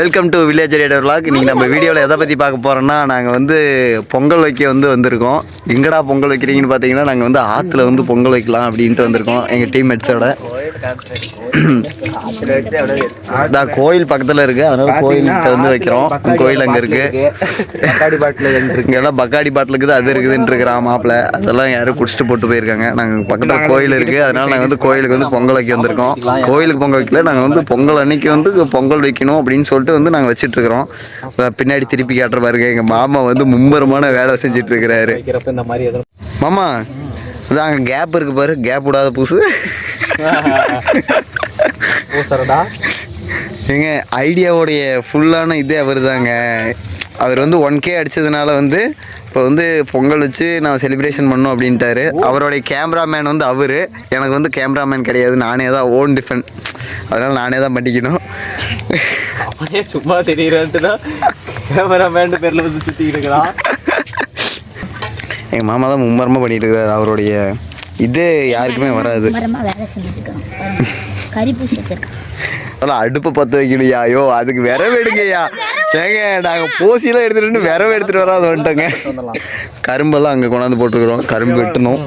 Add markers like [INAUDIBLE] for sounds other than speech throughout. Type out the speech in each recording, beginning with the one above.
Welcome to village raider vlog இன்றைக்கி நம்ம வீடியோவில் எதை பற்றி பார்க்க போகிறோம்னா நாங்கள் வந்து பொங்கல் வைக்க வந்து வந்திருக்கோம். எங்கடா பொங்கல் வைக்கிறீங்கன்னு பார்த்தீங்கன்னா நாங்கள் வந்து ஆற்றுல வந்து பொங்கல் வைக்கலாம் அப்படின்ட்டு வந்திருக்கோம். எங்கள் டீம்மேட்ஸோட அதான் கோயில் பக்கத்தில் இருக்குது அதனால கோயில்கிட்ட வந்து வைக்கிறோம். கோயில் அங்கே இருக்குது பக்காடி பாட்டில் இருக்கு? இங்கெல்லாம் பக்காடி பாட்டில் இருக்குது அது இருக்குதுன்னு இருக்கிறான் மாப்பிள்ள அதெல்லாம் யாரும் குடிச்சிட்டு போட்டு போயிருக்காங்க. நாங்கள் பக்கத்தில் கோயில் இருக்குது அதனால நாங்கள் வந்து கோயிலுக்கு வந்து பொங்கல் வைக்க வந்திருக்கோம். கோயிலுக்கு பொங்கல் வைக்கல. நாங்கள் வந்து பொங்கல் அன்னைக்கு வந்து பொங்கல் வைக்கணும் அப்படின்னு சொல்லிட்டு வந்து நாங்கள் வச்சிட்டு இருக்கிறோம். பின்னாடி திருப்பி காட்டுற பாருங்க. எங்கள் மாமா வந்து மும்மரமான வேலை செஞ்சுட்டு இருக்கிறாரு. மாமா அதான் அங்கே கேப் இருக்கு பாரு. கேப் விடாத பூசு பூசறடா ஏங்க ஐடியாவோடைய ஃபுல்லான இதே அவர் தாங்க அவர் வந்து ஒன் கே அடிச்சதுனால வந்து இப்போ வந்து பொங்கல் வச்சு நான் செலிப்ரேஷன் பண்ணோம் அப்படின்ட்டாரு. அவருடைய கேமராமேன் வந்து அவர். எனக்கு வந்து கேமராமேன் கிடையாது. நானே தான் ஓன் டிஃபன் அதனால் நானே தான் பண்ணிக்கணும். அவனே சும்மா தெரியறான்ட்டு தான் கேமரா மேன் பேர்ல வந்து சுத்திக்கிட்டு இருக்கிறான். எங்கள் மாமா தான் மும்மரமாக பண்ணிட்டு இருக்காரு அவருடைய இது யாருக்குமே வராது. அதெல்லாம் அடுப்பு பற்ற வைக்கலையா ஐயோ அதுக்கு விரவு எடுங்கய்யா. ஏங்க நாங்கள் போசிலாம் எடுத்துகிட்டு விரவு எடுத்துகிட்டு வராது வந்துட்டோங்க. கரும்பெல்லாம் அங்கே கொண்டாந்து போட்டுக்கிறோம் கரும்பு வெட்டணும்.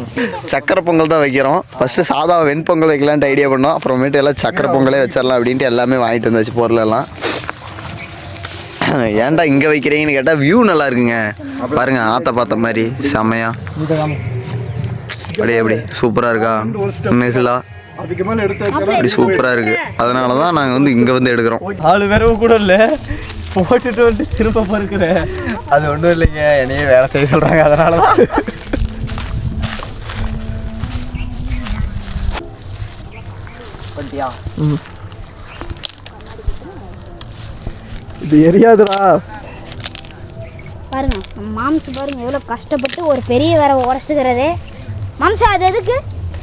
சக்கரை பொங்கல் தான் வைக்கிறோம். ஃபஸ்ட்டு சாதா வெண்பொங்கல் வைக்கலான்ட்டு ஐடியா பண்ணோம். அப்புறமேட்டு எல்லாம் சக்கரை பொங்கலே வச்சிடலாம் அப்படின்ட்டு எல்லாமே வாங்கிட்டு வந்தாச்சு பொருள் எல்லாம் ஏன்டா இங்கே வைக்கிறீங்கன்னு கேட்டால் வியூ நல்லா இருக்குங்க. பாருங்க ஆத்த பார்த்த மாதிரி. செம்மையா அப்படியே எப்படி சூப்பராக இருக்கா? மெகுலா. அப்படி சூப்பராக இருக்கு. அதனால தான் நாங்கள் வந்து இங்கே வந்து எடுக்கிறோம். ஆளு வரவு கூட இல்ல. போட்டுட்டு வந்து திரும்ப பொறுக்கிற. அது ஒன்றும் இல்லைங்க. என்னையே வேலை செய்ய சொல்றாங்க. அதனால தான் இது எரியாதுடா. பாருங்க மாம்சு பாருங்க எவ்வளோ கஷ்டப்பட்டு ஒரு பெரிய வேற உடச்சிக்கிறதே மாம்சா அது எதுக்கு?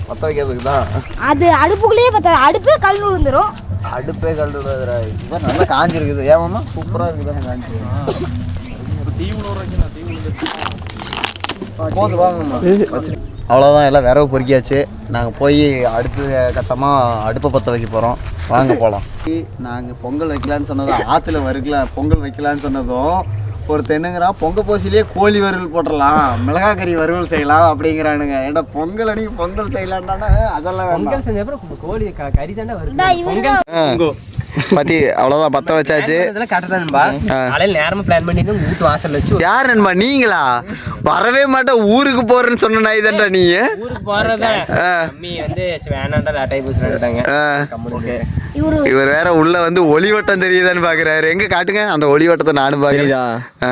பற்ற வைக்கிறதுக்கு தான்? அது அடுப்புக்குள்ளேயே பார்த்தா அடுப்பே கல் விழுந்துரும். அடுப்பே கல்லுடாதுடா இப்போ நல்லா காஞ்சிருக்குது. ஏமாமா சூப்பராக இருக்குது காஞ்சி போது வாங்கம்மா அவ்வளோதான் எல்லாம் விரவு பொறுக்கியாச்சு. நாங்கள் போய் அடுத்து கட்டமாக அடுப்பை பற்ற வைக்க போகிறோம் வாங்க போகலாம் நாங்கள் பொங்கல் வைக்கலான்னு சொன்னதும் ஆற்றுல வறுக்கலாம் பொங்கல் வைக்கலான்னு சொன்னதும் ஒரு தென்னுங்கிறான் பொங்க போசிலேயே கோழி வறுவல் போட்டுடலாம் மிளகா கறி வறுவல் செய்யலாம் அப்படிங்கிறானுங்க. ஏன்டா பொங்கல் அன்னைக்கு பொங்கல் செய்யலான்டானே அதெல்லாம் வேண்டாம். பொங்கல் செஞ்ச அப்புறம் கோழி க- கறி தாண்டா வருது பத்தி அவ்வளோதான் பற்ற வச்சாச்சு. நேரமா பிளான் பண்ணி தான் வீட்டு வாசல் வச்சு யார் நண்பா நீங்களா? வரவே மாட்டேன் ஊருக்கு போறேன்னு சொன்ன நாய் தான்டா நீ. ஊருக்கு போறதா? வந்து வேணாண்டா இவரு இவர் வேற உள்ள வந்து ஒளிவட்டம் தெரியுதான்னு பாக்குறாரு. எங்க காட்டுங்க? அந்த ஒளிவட்டத்தை நானும் பாக்குறேன். ஆ,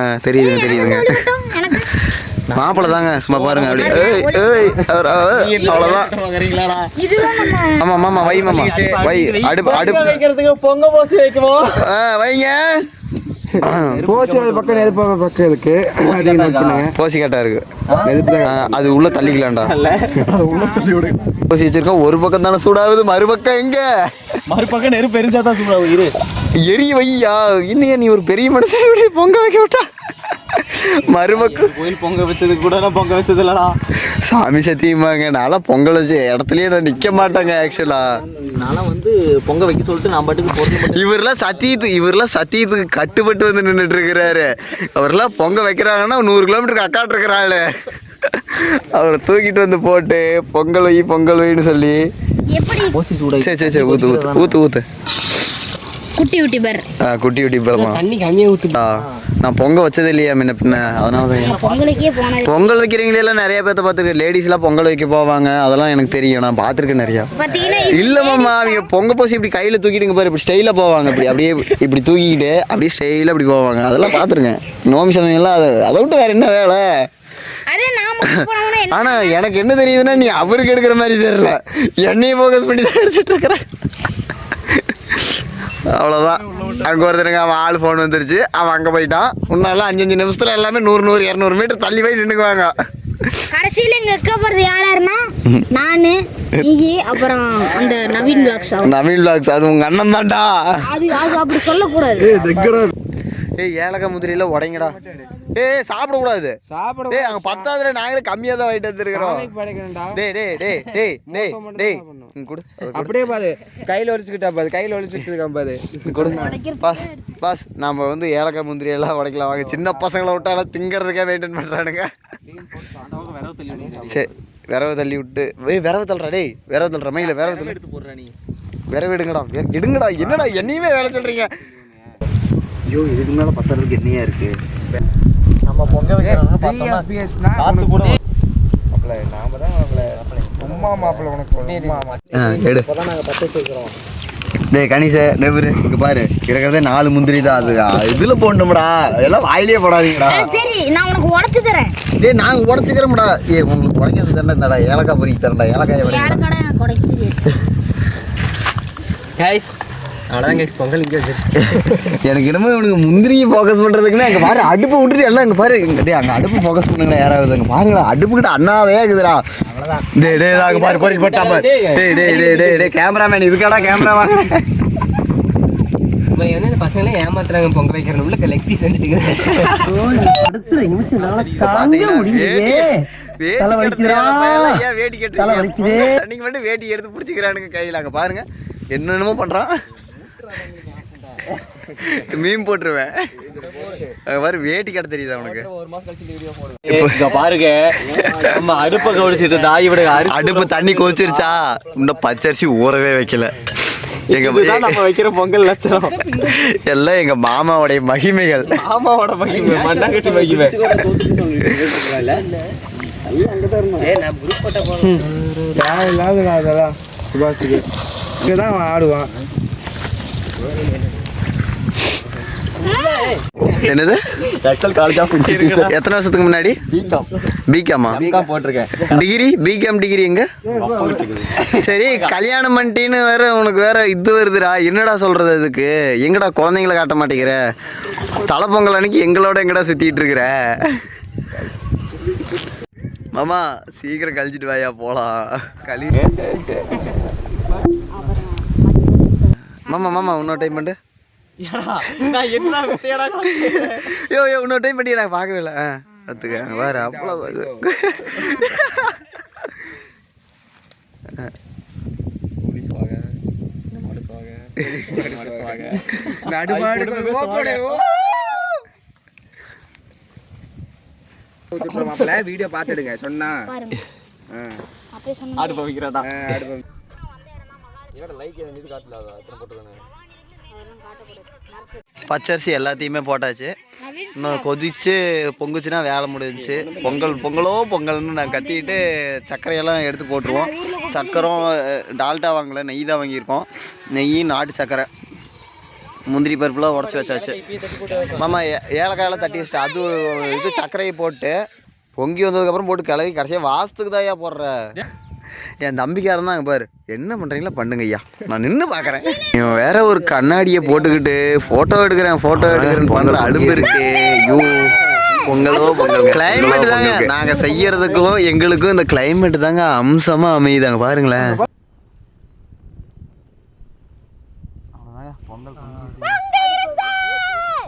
தெரியுதுங்க மாப்பிள்ள தாங்க சும்மா பாருங்க அப்படி ஏய் ஏய் அவர், அவர், அவ்வளவுதான். இதுதான் நம்ம ஆமா மாமா வை மாமா. வை அடுப்பு அடுப்பு. வைக்கிறதுக்கு பொங்க போசி வைக்குவோம் ஆ, வைங்க. போசி பக்கம் நெருப்பு பக்கம் இருக்கு. போசி கட்டா இருக்கு. அது உள்ள தள்ளிக்கலாம்டா. போசி வச்சிருக்கோம் ஒரு பக்கம் தானே சூடாகுது மறுபக்கம் எங்க? மறுபக்கம் நெருப்பு எரிஞ்சா தான் சூடாகும் இரு. எரிய வையா இன்னையா நீ ஒரு பெரிய மனுஷன் இப்படி பொங்க வைக்க விட்டா? மறுபக்கம் கோயில் பொங்க வச்சதுக்கு கூட நான் பொங்க வச்சது இல்லடா சாமி சத்தியமாங்க நான்லாம் பொங்கல் வச்சு இடத்துலயே நான் நிக்க மாட்டேங்க ஆக்சுவலா நான்லாம் வந்து பொங்க வைக்க சொல்லிட்டு நான் பாட்டுக்கு பொருள் இவரெல்லாம் சத்தியத்து இவரெல்லாம் சத்தியத்துக்கு கட்டுப்பட்டு வந்து நின்றுட்டு இருக்கிறாரு அவரெல்லாம் பொங்க வைக்கிறாங்கன்னா நூறு கிலோமீட்டருக்கு அக்காட்டு இருக்கிறாள். அவரை தூக்கிட்டு வந்து போட்டு பொங்கல் வை பொங்கல் வைன்னு சொல்லி. எப்படி? போசி சூடா சரி சரி சரி ஊத்து ஊத்து ஊத்து ஊத்து. குட்டி குட்டி பேர். ஆ குட்டி குட்டி பழமா தண்ணி கம்மியாக ஊற்று ஆ நான் பொங்க வச்சது இல்லையா முன்ன பின்ன? அதனால தான் பொங்கலுக்கே போனது. பொங்கல் வைக்கிறீங்களே எல்லாம் நிறைய பேர்த்த பார்த்துருக்கேன். லேடிஸ்லாம் பொங்கல் வைக்க போவாங்க. அதெல்லாம் எனக்கு தெரியும். நான் பார்த்துருக்கேன் நிறையா. இல்ல மாமா அவங்க பொங்க போசி இப்படி கையில தூக்கிட்டுங்க பாரு இப்படி ஸ்டைலா போவாங்க. இப்படி அப்படியே இப்படி தூக்கிக்கிட்டு அப்படியே ஸ்டைலா இப்படி போவாங்க. அதெல்லாம் பார்த்துருக்கேன். நோமி சமயம்லாம் அதை அதை விட்டு வேற என்ன வேலை? ஆனா எனக்கு என்ன தெரியுதுன்னா நீ அவருக்கு எடுக்கிற மாதிரி தெரியல. என்னையும் ஃபோக்கஸ் பண்ணி தான் எடுத்துட்டு இருக்கிறேன். அவ்வளோதான் அங்கே ஒருத்தருங்க அவன் ஆள் ஃபோன் வந்துருச்சு. அவன் அங்கே போயிட்டான். முன்னாலாம் அஞ்சு அஞ்சு நிமிஷத்துல எல்லாமே நூறு நூறு இரநூறு மீட்டர் தள்ளி போய் நின்றுக்குவாங்க கடைசியில இங்க இருக்கப்படுறது யார் யாருன்னா நானு நீ அப்புறம் அந்த நவீன் பிளாக்ஸ் நவீன் லாக்ஸ் அது உங்க அண்ணன் தான்டா. அது அது அப்படி சொல்லக்கூடாது. ஏய் ஏலக்காய் முதிரையில உடைங்கடா. டேய் சாப்பிடக்கூடாது. சாப்பிட டேய் அங்கே பத்தாவதுல நாங்களே கம்மியாக தான் வாங்கிட்டு படைக்கணும்டா. டேய் டேய் டேய் [LAUGHS] டேய் டேய் டேய். கொடு. அப்படியே பாரு கையில ஒழிச்சுக்கிட்டா பாரு கையில ஒழிச்சு வச்சிருக்கான் பாரு. [LAUGHS] கொடுங்க பாஸ் பாஸ் நம்ம வந்து ஏலக்காய் முந்திரி எல்லாம் உடைக்கலாம். வாங்க சின்ன பசங்களை விட்டாலும் திங்கிறதுக்கே மெயின்டைன் பண்ணுறானுங்க சரி விரவை தள்ளி விட்டு ஏய் விரவை தள்ளுறா டேய் விரவை தள்ளுற மயில விரவை தள்ளி. எடுத்து போடுறா நீ. விரவை எடுங்கடா எடுங்கடா என்னடா என்னையுமே வேலை சொல்றீங்க. ஐயோ இதுக்கு மேலே பத்துறதுக்கு என்னையா இருக்கு? நம்ம பொங்க காத்து கூட மாப்பிள்ள நாம தான் மாப்பிள்ள. உம்மா மாப்பிள்ள உனக்கு உம்மா மாப்பிள்ள. எடு. டேய் கணேச நெவரு இங்க பாரு. இருக்கிறதே நாலு முந்திரி தான் அது. இதுல போடணும்டா. எல்லாம் வாயிலே போடாதீங்கடா. சரி நான் உனக்கு உடச்சு தரேன். டேய் நாங்க உடச்சுக்கிறோம்டா. ஏ உங்களுக்கு உடைக்கிறது தானே இந்தடா ஏலக்காய் பொறிக்கு தரேன்டா. ஏலக்காய் தெரியாது கைஸ் எனக்கு என்னமோ இவனுக்கு முந்திரியை ஃபோக்கஸ் பண்றதுக்குன்னா இங்க பாரு அடுப்பு விட்டுட்டு எல்லாம் இங்க பாரு. டேய் அங்க அடுப்பு ஃபோக்கஸ் பண்ணுங்கடா யாராவது. அங்க பாருங்கடா அடுப்பு கிட்ட அண்ணாவே இருக்குதுடா. டேய் டேய் அங்க பாரு பொறிக்கு போட்டா பாரு. டேய் டேய் டேய் டேய் டேய் கேமராமேன் இதுக்காடா கேமரா வாங்க பசங்களே ஏமாத்துறாங்க பொங்க வைக்கிற உள்ள லெக் பீஸ் வந்துட்டு வேட்டி எடுத்து பிடிச்சிக்கிறானுங்க கையில. அங்க பாருங்க என்னென்னமோ பண்றான். மீன் போட்டுருவேன். [LAUGHS] அங்க பாரு வேட்டி கடை தெரியுதா உனக்கு? இப்போ இங்க பாருங்க. நம்ம அடுப்பை கவனிச்சிட்டு தாய் விட அடுப்பு தண்ணி கொதிச்சிருச்சா? இன்னும் பச்சரிசி ஊறவே வைக்கல. எங்க நம்ம வைக்கிற பொங்கல் லட்சணம். எல்லாம் எங்க மாமாவுடைய மகிமைகள். ஆமாவோட மகிமை மண்ணாங்கட்டி மகிமை. தேவையில்லாத அதெல்லாம் சுபாஷுக்கு. இங்கே தான் அவன் ஆடுவான். என்னது? எக்ஸல் காலேஜ் ஆஃப் எத்தனை வருஷத்துக்கு முன்னாடி? பிகாம் பிகாமா பிகாம் போட்டிருக்கேன். டிகிரி பிகாம் டிகிரி எங்க? சரி கல்யாணம் பண்ணிட்டேன்னு வேற உனக்கு வேற இது வருதுடா. என்னடா சொல்றது அதுக்கு? எங்கடா குழந்தைங்கள காட்ட மாட்டேங்கிற? தலை பொங்கல் அன்னைக்கு எங்களோட எங்கடா சுத்திட்டு இருக்கிற? மாமா சீக்கிரம் கழிச்சிட்டு வாயா போலாம். களி மாமா மாமா இன்னொரு டைம் பண்ணு நான் என்ன விட்டையடா யோ யோ இன்னொரு டைம் பண்ணி பார்க்கவே இல்லை. ஆ கற்றுக்க வேற அவ்வளோ மாப்பிள்ள வீடியோ பார்த்துடுங்க. சொன்னா. அடுப்பை வைக்கிறதா அடுப்பை பச்சரிசி எல்லாத்தையுமே போட்டாச்சு. இன்னும் கொதிச்சு பொங்குச்சுன்னா வேலை முடிஞ்சுச்சு. பொங்கல் பொங்கலோ பொங்கல்னு நான் கத்திக்கிட்டு சர்க்கரையெல்லாம் எடுத்து போட்டுருவோம். சக்கரம் டால்டா வாங்கல நெய் தான் வாங்கியிருக்கோம். நெய் நாட்டு சர்க்கரை முந்திரி பருப்புலாம் உடச்சி வச்சாச்சு. மாமா ஏ- ஏலக்காயெல்லாம் தட்டி வச்சுட்டு அது இது சர்க்கரையை போட்டு பொங்கி வந்ததுக்கப்புறம் போட்டு கிளறி கடைசியாக வாசத்துக்கு தான் ஐயா போடுற. என் தம்பிக்காரன் தான் அங்கே பாரு. என்ன பண்ணுறீங்களா பண்ணுங்க ஐயா. நான் நின்று பார்க்குறேன் இவன் வேற ஒரு கண்ணாடியை போட்டுக்கிட்டு ஃபோட்டோ எடுக்கிறேன் ஃபோட்டோ எடுக்கிறேன்னு பண்ணுற அலும்பு இருக்கு. ஐயோ. பொங்கலோ பொங்கல் கிளைமேட் தாங்க. நாங்கள் செய்யறதுக்கும் எங்களுக்கும் இந்த கிளைமேட் தாங்க அம்சமாக அமையுதாங்க பாருங்களேன்.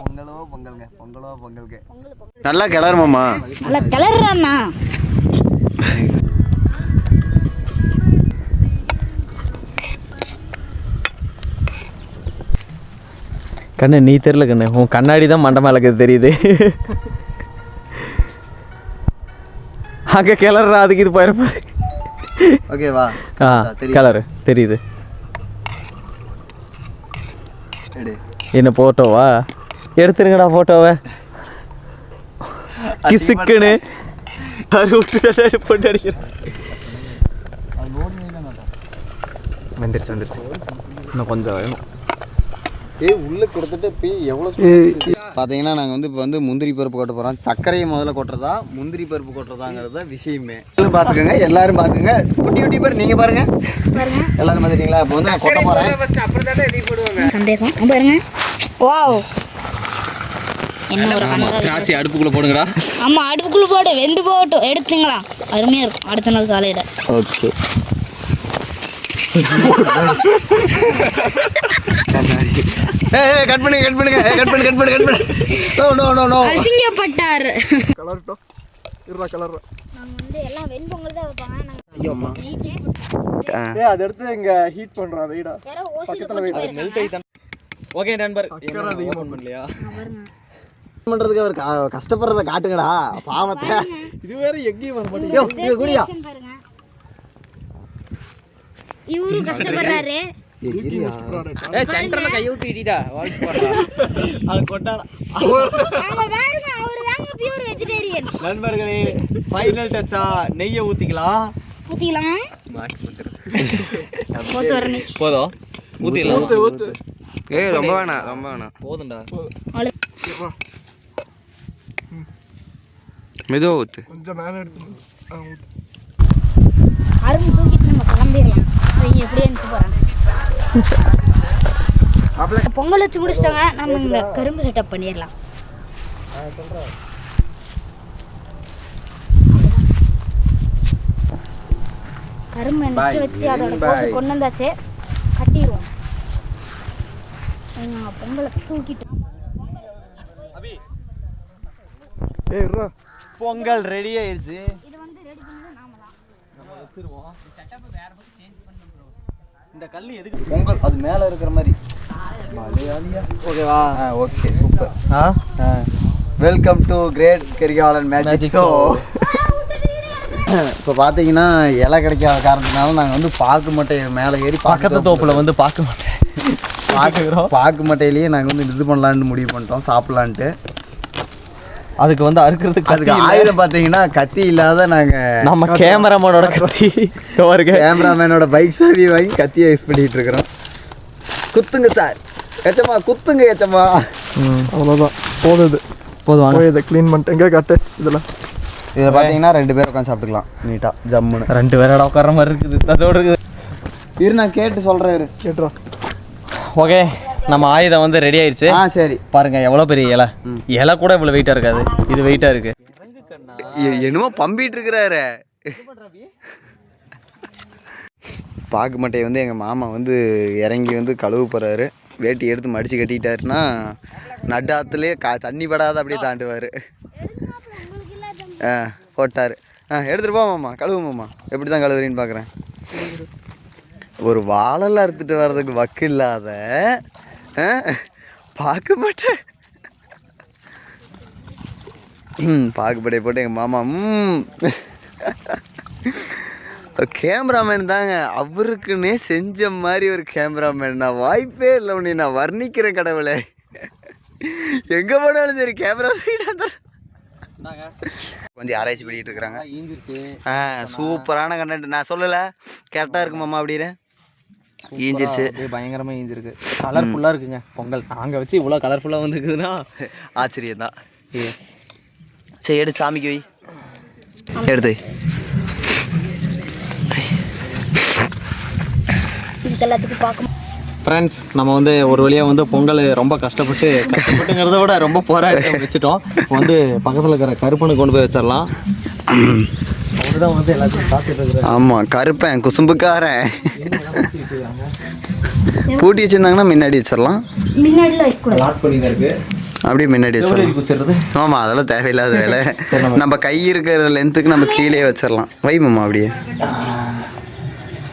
பொங்கலோ பொங்கல்ங்க. பொங்கலோ பொங்கல்ங்க. நல்லா கிளறுமாம்மா. நல்லா கிளறாண்ணா கண்ணு நீ தெரில கண்ணு. உன் கண்ணாடி தான் மண்டை மேலே இருக்குது தெரியுது. அங்கே கிளறா அதுக்கு இது போயிட ஓகேவா ஆ கலரு தெரியுது. என்ன போட்டோவா எடுத்துருங்கடா போட்டோவை கிசுக்குன்னு. விட்டு போட்டு அடிக்கிறேன். வந்துருச்சு வந்துருச்சு. இன்னும் கொஞ்சம் வேணும். ஏய் உள்ள கொடுத்துட்டு போய் எவ்வளோ பார்த்தீங்கன்னா நாங்கள் வந்து இப்போ வந்து முந்திரி பருப்பு கொட்ட போகிறோம் சர்க்கரையை முதல்ல கொட்டுறதா முந்திரி பருப்பு கொட்டுறதாங்கிறது தான் விஷயமே. எல்லாரும் பார்த்துக்கோங்க எல்லாரும் பார்த்துக்கோங்க குட்டி குட்டி பேர் நீங்கள் பாருங்க. எல்லாரும் பார்த்துட்டீங்களா இப்போ வந்து நான் கொட்ட போகிறேன் சந்தேகம். பாருங்க. வாவ் என்ன ஒரு கண்ணாடி? திராட்சை அடுப்புக்குள்ளே போடுங்கடா. ஆமா அடுப்புக்குள்ள போட்டு வெந்து போகட்டும். எடுத்துங்களா. அருமையா இருக்கும். அடுத்த நாள் காலையில. ஓகே ஏய் கட் பண்ணுங்க கட் பண்ணுங்க. கட் பண்ணு கட் பண்ணு கட் பண்ணு. நோ நோ நோ நோ அசிங்கப்பட்டார். கலர்ட்டோ இருடா கலர் நாங்கள் வந்து எல்லாம் வெண்பொங்கல் தான் வைப்பாங்க. நாங்கள் ஏய் அதை எடுத்து இங்க ஹீட் பண்றா வெயிடா பக்கத்துல வெயிட் மெல்ட் ஆயிட்டான். ஓகே நண்பர். சக்கரை அதிகமா பண்ணலையா? பண்றதுக்கு அவர் கா- கஷ்டப்படுறத காட்டுங்கடா. பாவத்தை. இது வேற எங்கேயும் வர மாட்டேங்குது யோ இங்க குடியா பாருங்க இவரும் கஷ்டப்படுறாரு. ஏய் சென்டர்ல கை விட்டு இடிடா போடுறா அது கொட்டாடா. அவங்க பாருங்க அவரு தாங்க பியூர் வெஜிடேரியன் நண்பர்களே ஃபைனல் டச்சா நெய்யை ஊத்திக்கலாம். ஊத்திக்கலாம். போதும் ஊத்திக்கலாம் ஊத்து ஊத்து. ஏய் ரொம்ப வேணாம் ரொம்ப வேணாம். போதும்டா. மெதுவா ஊத்து. கொஞ்சம் மேல எடுத்து அரும்பு தூக்கிட்டு நம்ம கிளம்பிடலாம். அவங்க எப்படி அனுப்பி போறாங்க? பொங்கல் வச்சு முடிச்சிட்டாங்க. நம்ம இங்க கரும்பு செட்டப் பண்ணிடலாம். கரும்பு நிற்க வச்சு அதோட போஸ் கொண்டு வந்தாச்சு. கட்டிடுவோம். பொங்கலை தூக்கிட்டு ஏய் இருடா. பொங்கல் ரெடி ஆயிருச்சு இது வந்து ரெடி பண்ணது நாம இந்த கல் எதுக்கு? பொங்கல் அது மேல இருக்கிற மாதிரி. ஓகேவா okay super ah welcome to great Karikalan magic show. இப்போ பார்த்தீங்கன்னா இலை கிடைக்காத காரணத்தினால நாங்கள் வந்து பாக்கு மட்டை மேலே ஏறி பக்கத்து தோப்புல வந்து பார்க்க மாட்டேன் பாக்கு பாக்கு மட்டையிலேயே நாங்கள் வந்து இது பண்ணலான்னு முடிவு பண்ணிட்டோம். சாப்பிட்லான்ட்டு. அதுக்கு வந்து அறுக்கிறதுக்கு அதுக்கு. ஆயுதம் பார்த்தீங்கன்னா கத்தி இல்லாத நாங்கள் நம்ம கேமராமேனோட கத்தி. பாருங்க. கேமராமேனோட பைக் சாவி வாங்கி கத்தியை யூஸ் பண்ணிட்டு இருக்கிறோம். குத்துங்க சார். எச்சம்மா குத்துங்க எச்சம்மா அவ்வளோதான் போதுது. போதும்? இதை க்ளீன் பண்ணிட்டு எங்கே காட்டு? இதெல்லாம் இதில் பார்த்தீங்கன்னா ரெண்டு பேர் உட்காந்து சாப்பிட்டுக்கலாம். நீட்டாக ஜம்முன்னு. ரெண்டு பேரோட உட்கார மாதிரி இருக்குது. தசோடு இருக்குது இரு நான் கேட்டு சொல்கிறேன் இரு. கேட்டுறா. ஓகே. நம்ம ஆயுதம் வந்து ரெடி ஆயிருச்சு. ஆ சரி. பாருங்க எவ்வளோ பெரிய இலை. இலை கூட இவ்வளோ வெயிட்டாக இருக்காது. இது வெயிட்டாக இருக்கு. என்னமோ பம்பிட்டு இருக்கிறாரு. பாக்கு மட்டையை வந்து எங்கள் மாமா வந்து இறங்கி வந்து கழுவு போகிறாரு வேட்டி எடுத்து மடித்து கட்டிட்டாருன்னா நட்டாத்துலேயே கா தண்ணி படாத அப்படியே தாண்டுவார். ஆ போட்டார். ஆ எடுத்துகிட்டு போ மாமா கழுவு மாமா. எப்படி தான் கழுவுறீன்னு பார்க்குறேன் ஒரு வாழெல்லாம் அறுத்துட்டு வர்றதுக்கு வக்கு இல்லாத ஆ, பாக்கு மட்டை ம் பாக்குப்படையை போட்டு எங்கள் மாமா ம். கேமராமேன் தாங்க. அவருக்குன்னே செஞ்ச மாதிரி ஒரு கேமராமேன். நான் வாய்ப்பே இல்லை உன்னை நான் வர்ணிக்கிறேன் கடவுளே. எங்கே போனாலும் சரி கேமரா கொஞ்சம் ஆராய்ச்சி பண்ணிட்டு இருக்கிறாங்க? சூப்பரான கண்டென்ட் நான் சொல்லலை. கரெக்டாக இருக்கு மாமா அப்படின்னு ஈஞ்சிருச்சு பயங்கரமாக ஈஞ்சிருக்கு கலர்ஃபுல்லாக இருக்குங்க பொங்கல். நாங்கள் வச்சு இவ்வளோ கலர்ஃபுல்லாக வந்துருக்குதுன்னா. ஆச்சரியம் தான் எஸ் சரி எடுத்து சாமிக்கு வை. எடுத்து எல்லாத்துக்கும் பார்க்கணும் ஃப்ரெண்ட்ஸ் நம்ம வந்து ஒரு வழியாக வந்து பொங்கல் ரொம்ப கஷ்டப்பட்டு கஷ்டப்பட்டுங்கிறத விட ரொம்ப போராடி வச்சுட்டோம். வந்து பக்கத்தில் இருக்கிற கருப்பனை கொண்டு போய் வச்சிடலாம். அவர்தான் வந்து எல்லாத்தையும் பார்த்துட்டு இருக்கிறார். ஆமாம் கருப்பேன் குசும்புக்காரன். [LAUGHS] பூட்டி வச்சிருந்தாங்கன்னா முன்னாடி வச்சிடலாம் அப்படியே முன்னாடி வச்சிடலாம் ஆமாம் அதெல்லாம் தேவையில்லாத வேலை. [LAUGHS] நம்ம கை இருக்கிற லென்த்துக்கு நம்ம கீழே வச்சிடலாம் வை மாமா அப்படியே.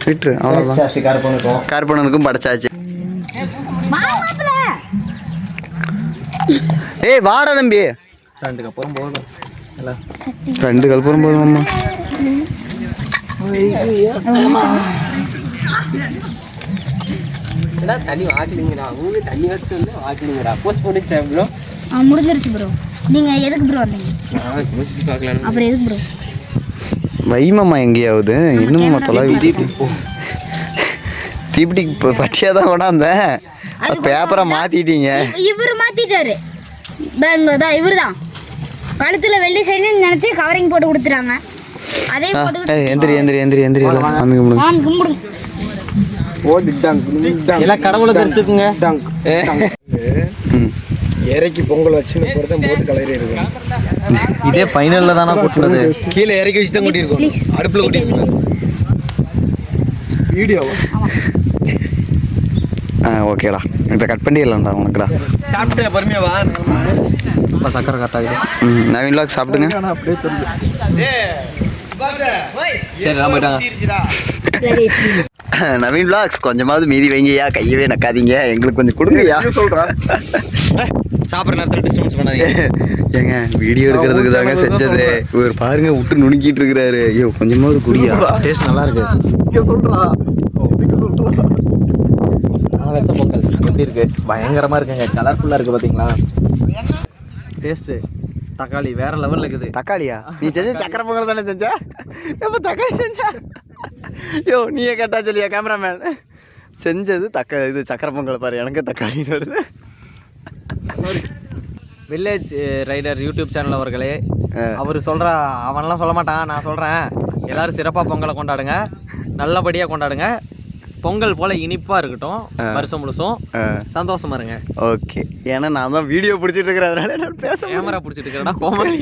விட்டுரு அவ்வளோதான் கருப்பணனுக்கும் படைச்சாச்சு. ஏய் வாடா தம்பி. ரெண்டுக்கு அப்புறம் போதும் ரெண்டு கல்புரம் போதும் மாமா. என்னடா தண்ணி வாக்கலிங்கடா? உங்களுக்கு தண்ணி வச்சுட்டு வந்து வாக்கலிங்கடா. போஸ்ட் பண்ணிச்சேன் ப்ரோ ஆ முடிஞ்சிருச்சு ப்ரோ நீங்கள் எதுக்கு ப்ரோ வந்தீங்க? பார்க்கலாம் அப்புறம் எதுக்கு ப்ரோ வை மாமா எங்கேயாவது இன்னும் மாமா தொலை தீப்பிடி இப்போ பட்டியாக தான் கொண்டாந்தேன். பேப்பரை மாற்றிட்டீங்க இவர் மாத்திட்டாரு. தான் இவர் தான் கழுத்துல வெள்ளி சைடுன்னு நினைச்சு கவரிங் போட்டு கொடுத்துறாங்க அதே போட்டு எந்திரி எந்திரி எந்திரி எந்திரி எல்லாம் சாமி கும்பிடுங்க. நான் கும்பிடுங்க ஓ திட்டாங் திட்டாங் எல்லாம் கடவுளை தெரிச்சுக்குங்க ம் இறக்கி பொங்கல் வச்சுன்னு போகிறத போட்டு கலரி இருக்கும் இதே ஃபைனலில் தானே கூட்டினது கீழே இறக்கி வச்சு தான் கூட்டியிருக்கோம். அடுப்பில் கூட்டியிருக்கோம். வீடியோ ஆ ஓகேடா. இதை கட் பண்ணிடலாம்டா உனக்குடா. சாப்பிட்டு பொறுமையா வா. இப்போ சக்கரை கட்டாகுது ம் நவீன் லாக் சாப்பிடுங்க. அப்படியே சரி போயிட்டாங்க [LAUGHS] நவீன் லாக்ஸ் கொஞ்சமாவது மீதி வைங்கய்யா. கையவே நக்காதீங்க. எங்களுக்கு கொஞ்சம் கொடுங்கய்யா. சொல்கிறேன் [LAUGHS] சாப்பிட்ற நேரத்தில் டிஸ்டர்பன்ஸ் பண்ணாதீங்க. ஏங்க வீடியோ எடுக்கிறதுக்கு தாங்க செஞ்சது. இவர் பாருங்க விட்டு நுணுக்கிட்டு இருக்கிறாரு. ஐயோ கொஞ்சமாவது குடியா. டேஸ்ட் நல்லா இருக்கு. சொல்கிறா வச்ச பொங்கல் எப்படி இருக்கு? பயங்கரமா இருக்குங்க. கலர்ஃபுல்லா இருக்கு பாத்தீங்களா? டேஸ்ட் தக்காளி வேற லெவல்ல இருக்குது. தக்காளியா? நீ செஞ்ச சக்கரை பொங்கல் தானே செஞ்ச? எப்போ தக்காளி செஞ்ச? யோ நீயே கேட்டா சொல்லியா கேமராமேன் செஞ்சது தக்க இது சக்கரை பொங்கல் பாரு எனக்கு தக்காளின்னு வருது. வில்லேஜ் ரைடர் யூடியூப் சேனல் அவர்களே. அவர் சொல்ற அவன்லாம் சொல்ல மாட்டான் நான் சொல்றேன். எல்லாரும் சிறப்பா பொங்கலை கொண்டாடுங்க. நல்லபடியா கொண்டாடுங்க. பொங்கல் போல இனிப்பா இருக்கட்டும் வருஷம் முழுசும். சந்தோஷமா இருங்க. ஓகே. ஏன்னா நான் தான் வீடியோ பிடிச்சிட்டு இருக்கிறேன் அதனால என்னால் பேச கேமரா பிடிச்சிட்டு இருக்கிறடா கோமலி